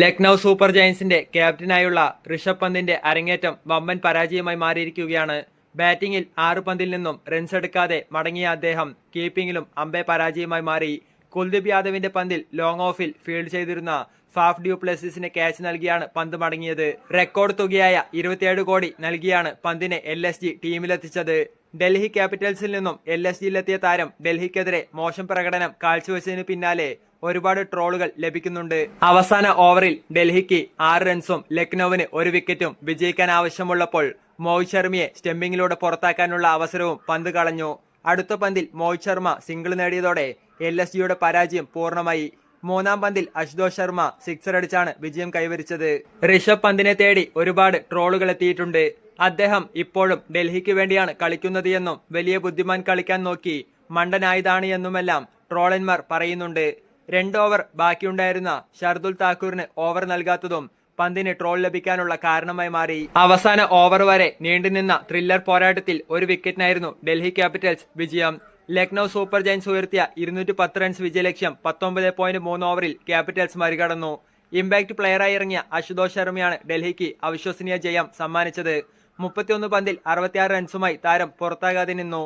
Lucknow super ജയൻസിന്റെ ക്യാപ്റ്റനായുള്ള ഋഷഭ് പന്തിന്റെ അരങ്ങേറ്റം വമ്പൻ പരാജയമായി മാറിയിരിക്കുകയാണ്. ബാറ്റിംഗിൽ ആറ് പന്തിൽ നിന്നും റൺസ് എടുക്കാതെ മടങ്ങിയ അദ്ദേഹം കീപ്പിംഗിലും അമ്പെ പരാജയമായി മാറി. കുൽദീപ് യാദവിന്റെ പന്തിൽ ലോങ് ഓഫിൽ ഫീൽഡ് ചെയ്തിരുന്ന ഫാഫ് ഡ്യൂ പ്ലസിന് ക്യാച്ച് നൽകിയാണ് പന്ത് മടങ്ങിയത്. റെക്കോർഡ് തുകയായ ഇരുപത്തിയേഴ് കോടി നൽകിയാണ് പന്തിനെ എൽ എസ് ജി ടീമിലെത്തിച്ചത്. ഡൽഹി ക്യാപിറ്റൽസിൽ നിന്നും എൽ എസ് ജിയിലെത്തിയ താരം ഡൽഹിക്കെതിരെ മോശം പ്രകടനം കാഴ്ചവെച്ചതിന് പിന്നാലെ ഒരുപാട് ട്രോളുകൾ ലഭിക്കുന്നുണ്ട്. അവസാന ഓവറിൽ ഡൽഹിക്ക് ആറ് റൺസും ലക്നൌവിന് ഒരു വിക്കറ്റും വിജയിക്കാൻ ആവശ്യമുള്ളപ്പോൾ മോഹിത് ശർമ്മയെ സ്റ്റെമ്പിങ്ങിലൂടെ പുറത്താക്കാനുള്ള അവസരവും പന്ത് കളഞ്ഞു. അടുത്ത പന്തിൽ മോഹിത് ശർമ്മ സിംഗിൾ നേടിയതോടെ എൽ എസ് ജിയുടെ പരാജയം പൂർണമായി. മൂന്നാം പന്തിൽ അശുതോഷ് ശർമ്മ സിക്സർ അടിച്ചാണ് വിജയം കൈവരിച്ചത്. ഋഷഭ് പന്തിനെ തേടി ഒരുപാട് ട്രോളുകൾ എത്തിയിട്ടുണ്ട്. അദ്ദേഹം ഇപ്പോഴും ഡൽഹിക്ക് വേണ്ടിയാണ് കളിക്കുന്നത് എന്നും വലിയ ബുദ്ധിമാൻ കളിക്കാൻ നോക്കി മണ്ടനായതാണ് എന്നുമെല്ലാം ട്രോളന്മാർ പറയുന്നുണ്ട്. രണ്ട് ഓവർ ബാക്കിയുണ്ടായിരുന്ന ഷർദുൽ താക്കൂറിന് ഓവർ നൽകാത്തതും പന്തിന് ട്രോൾ ലഭിക്കാനുള്ള കാരണമായി മാറി. അവസാന ഓവർ വരെ നീണ്ടുനിന്ന ത്രില്ലർ പോരാട്ടത്തിൽ ഒരു വിക്കറ്റിനായിരുന്നു ഡൽഹി ക്യാപിറ്റൽസ് വിജയം. ലക്നൗ സൂപ്പർ ജയൻസ് ഉയർത്തിയ ഇരുന്നൂറ്റി പത്ത് റൺസ് വിജയലക്ഷ്യം പത്തൊമ്പത് പോയിന്റ് മൂന്ന് ഓവറിൽ ക്യാപിറ്റൽസ് മറികടന്നു. ഇമ്പാക്ട് പ്ലെയറായി ഇറങ്ങിയ അശുതോഷ് ശർമ്മയാണ് ഡൽഹിക്ക് അവിശ്വസനീയ ജയം സമ്മാനിച്ചത്. മുപ്പത്തിയൊന്ന് പന്തിൽ അറുപത്തിയാറ് റൺസുമായി താരം പുറത്താകാതെ നിന്നു.